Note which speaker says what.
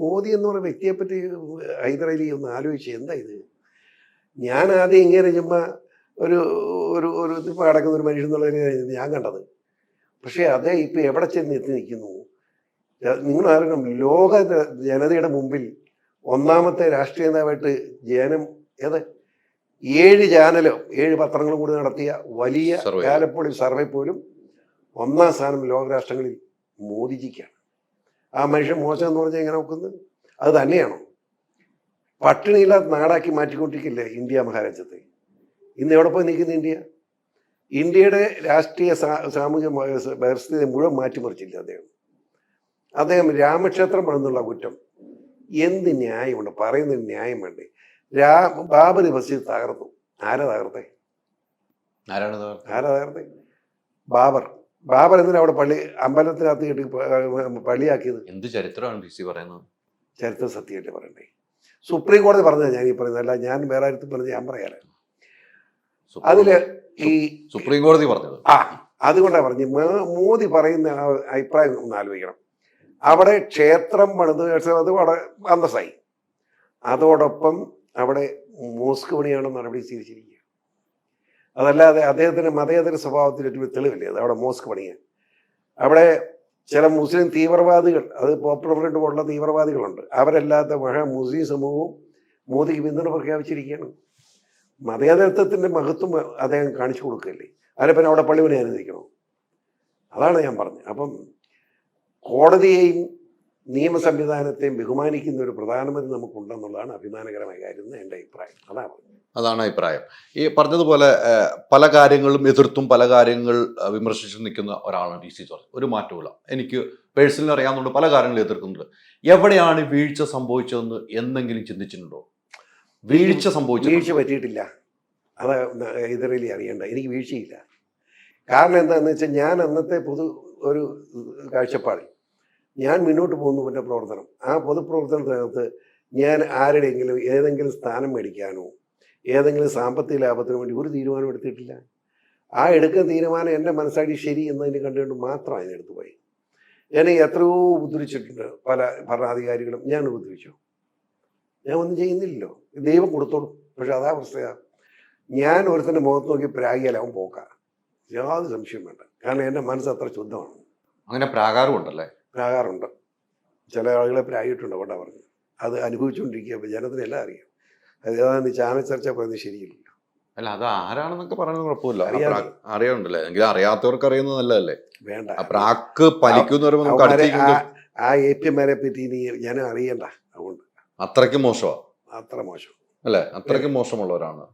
Speaker 1: മോദി എന്ന് പറയുന്ന വ്യക്തിയെ പറ്റി ഹൈദരലി ഒന്ന് ആലോചിച്ച് എന്താ ഇത്? ഞാൻ ആദ്യം ഇങ്ങനെ ചുമ്മാ ഒരു ഒരു ഒരു ഇതിപ്പോൾ അടക്കുന്ന ഒരു മനുഷ്യൻ എന്നുള്ളതിനെ ഞാൻ കണ്ടത്. പക്ഷേ അതേ ഇപ്പം എവിടെ ചെന്ന് എത്തി നിൽക്കുന്നു? നിങ്ങൾ ആരും ലോക ജനതയുടെ മുമ്പിൽ ഒന്നാമത്തെ രാഷ്ട്രീയ നേതാവായിട്ട് ജനം ഏത്? ഏഴ് ചാനലോ ഏഴ് പത്രങ്ങളും കൂടി നടത്തിയ വലിയ. കാലപ്പോളി സർവേ പോലും ഒന്നാം സ്ഥാനം ലോകരാഷ്ട്രങ്ങളിൽ മോദിജിക്കാണ്. ആ മനുഷ്യൻ മോശം എന്ന് പറഞ്ഞാൽ എങ്ങനെ നോക്കുന്നത് അത് തന്നെയാണോ. പട്ടിണിയില്ലാത്ത നാടാക്കി മാറ്റിക്കൊണ്ടിരിക്കില്ലേ ഇന്ത്യ മഹാരാജ്യത്തെ? ഇന്ന് എവിടെ പോയി നിൽക്കുന്ന ഇന്ത്യ? ഇന്ത്യയുടെ രാഷ്ട്രീയ സാമൂഹ്യ സാമൂഹിക പരിസ്ഥിതി മുഴുവൻ മാറ്റിമറിച്ചില്ല അദ്ദേഹം? അദ്ദേഹം രാമക്ഷേത്രം പണിന്നുള്ള കുറ്റം. എന്ത് ന്യായമുണ്ട്? പറയുന്നൊരു ന്യായം വേണ്ടേ? രാ ബാബരി മസ്ജിദ് തകർന്നു. ആരാ തകർത്തേ?
Speaker 2: ആരാണ് ഇത്?
Speaker 1: ആരാ തകർത്തേ? ബാബർ. ബാബർ എന്തിനാ അവിടെ പള്ളി അമ്പലത്തിനകത്ത് കെട്ടി പള്ളിയാക്കിയത്?
Speaker 2: എന്ത് ചരിത്രമാണ് ബി സി പറയുന്നത്?
Speaker 1: ചരിത്രം സത്യമായിട്ട് പറയണ്ടേ. സുപ്രീം കോടതി പറഞ്ഞ ഞാൻ ഈ പറയുന്നത്. അല്ല ഞാൻ വേറെ അടുത്ത് പറഞ്ഞ് ഞാൻ പറയാറ് അതിൽ ഈ
Speaker 2: സുപ്രീം കോടതി പറഞ്ഞത്.
Speaker 1: ആ അതുകൊണ്ടാണ് പറഞ്ഞു. മോദി പറയുന്ന അഭിപ്രായം ഒന്ന് ആലോചിക്കണം. അവിടെ ക്ഷേത്രം പണിത് അത് അവിടെ അന്തസ്സായി. അതോടൊപ്പം അവിടെ മോസ്ക് പണിയാണ് നടപടി സ്വീകരിച്ചിരിക്കുക അതല്ലാതെ അദ്ദേഹത്തിന് മതേതര സ്വഭാവത്തിൽ ഒരു തെളിവില്ലേ? അത് അവിടെ മോസ്ക് പണിയാൻ. അവിടെ ചില മുസ്ലിം തീവ്രവാദികൾ അത് പോപ്പുലർ ഫ്രണ്ട് പോലുള്ള തീവ്രവാദികളുണ്ട്. അവരല്ലാത്ത മഹാ മുസ്ലിം സമൂഹവും മോദിക്ക് പിന്തുണ പ്രഖ്യാപിച്ചിരിക്കുകയാണ്. മതേതരത്വത്തിന്റെ മഹത്വം അദ്ദേഹം കാണിച്ചു കൊടുക്കുകയല്ലേ? അതിനെ പിന്നെ അവിടെ പള്ളി പണി അനുവദിക്കണോ? അതാണ് ഞാൻ പറഞ്ഞത്. അപ്പം കോടതിയെയും നിയമ സംവിധാനത്തെയും ബഹുമാനിക്കുന്ന ഒരു പ്രധാനമന്ത്രി നമുക്കുണ്ടെന്നുള്ളതാണ് അഭിമാനകരമായ കാര്യം എന്ന് എന്റെ അഭിപ്രായം. അതാണ്
Speaker 2: അതാണ് അഭിപ്രായം. ഈ പറഞ്ഞതുപോലെ പല കാര്യങ്ങളും എതിർത്തും പല കാര്യങ്ങൾ വിമർശിച്ചു നിൽക്കുന്ന ഒരാളാണ് ഡി സി ജോർജ്. ഒരു മാറ്റമില്ല എനിക്ക് പേഴ്സണലി അറിയാവുന്നതുകൊണ്ട് പല കാര്യങ്ങളും എതിർക്കുന്നുണ്ട്. എവിടെയാണ് വീഴ്ച സംഭവിച്ചതെന്ന് എന്തെങ്കിലും ചിന്തിച്ചിട്ടുണ്ടോ? വീഴ്ച സംഭവിച്ചു
Speaker 1: വീഴ്ച പറ്റിയിട്ടില്ല. അത് ഇതറിയില്ല അറിയണ്ട. എനിക്ക് വീഴ്ചയില്ല. കാരണം എന്താണെന്ന് വെച്ചാൽ ഞാൻ അന്നത്തെ പൊതു ഒരു കാഴ്ചപ്പാടിൽ ഞാൻ മുന്നോട്ട് പോകുന്നു എന്റെ പ്രവർത്തനം. ആ പൊതുപ്രവർത്തനത്തിനകത്ത് ഞാൻ ആരുടെയെങ്കിലും ഏതെങ്കിലും സ്ഥാനം മേടിക്കാനോ ഏതെങ്കിലും സാമ്പത്തിക ലാഭത്തിന് വേണ്ടി ഒരു തീരുമാനം എടുത്തിട്ടില്ല. ആ എടുക്കുന്ന തീരുമാനം എന്റെ മനസ്സാടി ശരി എന്നതിന് കണ്ടുകൊണ്ട് മാത്രം അതിനെടുത്ത് പോയി. എന്നെ എത്രയോ ഉപദ്രവിച്ചിട്ടുണ്ട് പല ഭരണാധികാരികളും. ഞാൻ ഉപദ്രവിച്ചു? ഞാൻ ഒന്നും ചെയ്യുന്നില്ലല്ലോ. ദൈവം കൊടുത്തോളും. പക്ഷെ അതാ അവസ്ഥയാ ഞാൻ ഒരുത്തന്റെ മുഖത്ത് നോക്കി പ്രാഗിയാൽ അവൻ പോക്കാം. യാതൊരു സംശയം വേണ്ട. കാരണം എന്റെ മനസ്സ് അത്ര ശുദ്ധമാണ്.
Speaker 2: അങ്ങനെ പ്രാകാരമുണ്ടല്ലേ?
Speaker 1: പ്രാകാരമുണ്ട്. ചില ആളുകളെ പ്രായിട്ടുണ്ട് അവിടെ പറഞ്ഞു. അത് അനുഭവിച്ചുകൊണ്ടിരിക്കുക അപ്പോൾ ജനത്തിനെല്ലാം അറിയാം. അത് ഏതാണ്ട് ചാനൽ ചർച്ച പറയുന്നത് ശരിയില്ലല്ലോ.
Speaker 2: അല്ല അത് ആരാണെന്നൊക്കെ പറയുന്നത് കുഴപ്പമില്ല. അറിയാറുണ്ടല്ലേ എങ്കിലും അറിയാത്തവർക്ക് അറിയുന്നത് നല്ലതല്ലേ?
Speaker 1: വേണ്ട.
Speaker 2: പ്രാക്ക് പലിക്കുന്ന
Speaker 1: ആ എ പി എമാരെ പറ്റി നീ ഞാൻ അറിയണ്ട അതുകൊണ്ട്.
Speaker 2: അത്രയ്ക്ക് മോശമാണ്
Speaker 1: അത്ര മോശം.
Speaker 2: അല്ലേ? അത്രയ്ക്ക് മോശമുള്ളവരാണ്.